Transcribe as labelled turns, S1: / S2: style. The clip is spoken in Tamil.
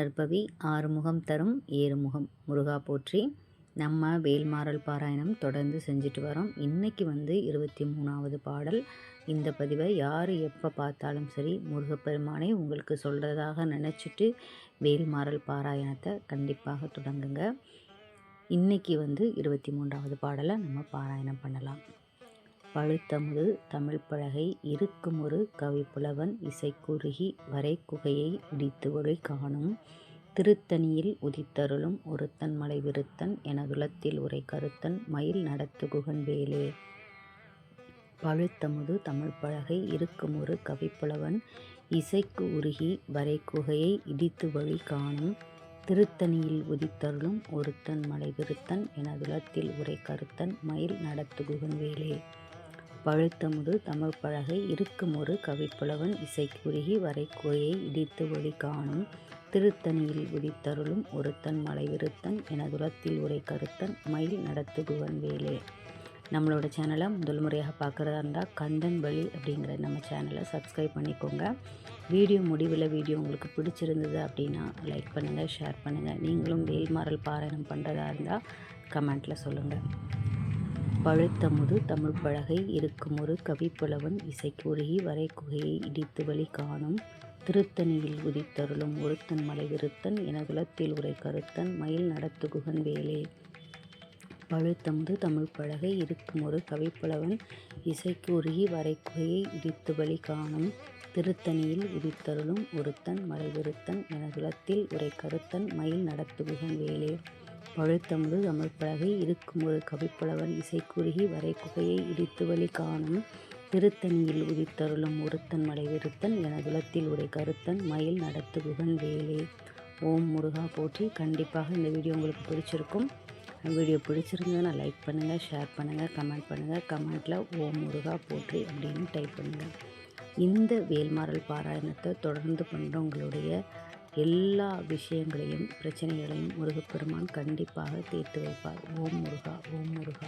S1: நற்பவி ஆறுமுகம் தரும் ஏறுமுகம். முருகா போற்றி. நம்ம வேல்மாறல் பாராயணம் தொடர்ந்து செஞ்சுட்டு வரோம். இன்றைக்கி வந்து இருபத்தி மூணாவது பாடல். இந்த பதிவை யார் எப்போ பார்த்தாலும் சரி முருகப்பெருமானை உங்களுக்கு சொல்கிறதாக நினச்சிட்டு வேல்மாறல் பாராயணத்தை கண்டிப்பாக தொடங்குங்க. இன்றைக்கி வந்து இருபத்தி மூன்றாவது பாடலை நம்ம பாராயணம் பண்ணலாம். பழுத்தமுது தமிழ் இருக்குமொரு இருக்கும் ஒரு கவிப்புலவன் இசைக்குருகி வரை குகையை ஒளி காணும். திருத்தணியில் உதித்தருளும் ஒருத்தன் மலை விருத்தன் எனதுலத்தில் உரை கருத்தன் மயில் நடத்து குகன் வேலே. பழுத்தமுது தமிழ் இருக்குமொரு இருக்கும் ஒரு கவிப்புலவன் இசைக்கு உருகி வரை குகையை இடித்து வழி காணும். திருத்தணியில் உதித்தருளும் ஒருத்தன் மலை விருத்தன் எனதுலத்தில் உரை கருத்தன் மயில் நடத்து குகன் வேலே. பழுத்தமுது தமிழ் பழகை இருக்கும் ஒரு கவிப்புலவன் இசைக்குருகி வரைக்குறையை இடித்து ஒளி காணும் திருத்தணியில் உதித்தருளும் ஒருத்தன் மலை விருத்தன் உரை கருத்தன் மயில் நடத்துகுவன் வேலே. நம்மளோட சேனலை முதல் முறையாக பார்க்குறதா இருந்தால் கந்தன் வழி அப்படிங்கிற நம்ம சேனலை சப்ஸ்கிரைப் பண்ணிக்கோங்க. வீடியோ முடிவில் வீடியோ உங்களுக்கு பிடிச்சிருந்தது அப்படின்னா லைக் பண்ணுங்கள் ஷேர் பண்ணுங்கள் நீங்களும் வேல்மாறல் பாராயணம் பண்ணுறதா இருந்தால் கமெண்ட்டில் சொல்லுங்கள் பழுத்தமுது தமிழ் பழகை இருக்கும் ஒரு கவிப்புலவன் இசைக்குருகி வரை குகையை இடித்து வழி காணும் திருத்தணியில் உதித்தருளும் ஒருத்தன் மலை விருத்தன் எனதுலத்தில் உரை கருத்தன் மயில் நடத்து குகன் வேலே. பழுத்தமுது தமிழ் பழகை இருக்கும் ஒரு கவிப்புலவன் இசைக்குருகி வரைக்குகையை வரை குகையை இடித்து வழி காணும் திருத்தணியில் உதித்தருளும் ஒருத்தன் மலை விருத்தன் எனதுலத்தில் உரை கருத்தன் மயில் நடத்துகுகன் வேலே. பழுத்தமுது தமிழ்ப்பலகை இருக்கும் ஒரு கவிப்புலவன் இசைக்குறுகி வரை குகையை இடித்து வழி காணும் திருத்தணியில் உதித்தருளும் ஒருத்தன் மலைவிருத்தன் என எனதுலத்தில் உடை கருத்தன் மயில் நடத்து குகன் வேலே. ஓம் முருகா போற்றி. கண்டிப்பாக இந்த வீடியோ உங்களுக்கு பிடிச்சிருக்கும். வீடியோ பிடிச்சிருந்ததுன்னா லைக் பண்ணுங்கள் ஷேர் பண்ணுங்கள் கமெண்ட் பண்ணுங்கள் கமெண்ட்டில் ஓம் முருகா போற்றி அப்படின்னு டைப் பண்ணுங்கள் இந்த வேல்மாறல் பாராயணத்தை தொடர்ந்து பண்ணுறவங்களுடைய எல்லா விஷயங்களையும் பிரச்சனைகளையும் முருகப்பெருமான் கண்டிப்பாக தீர்த்து வைப்பார். ஓம் முருகா ஓம் முருகா.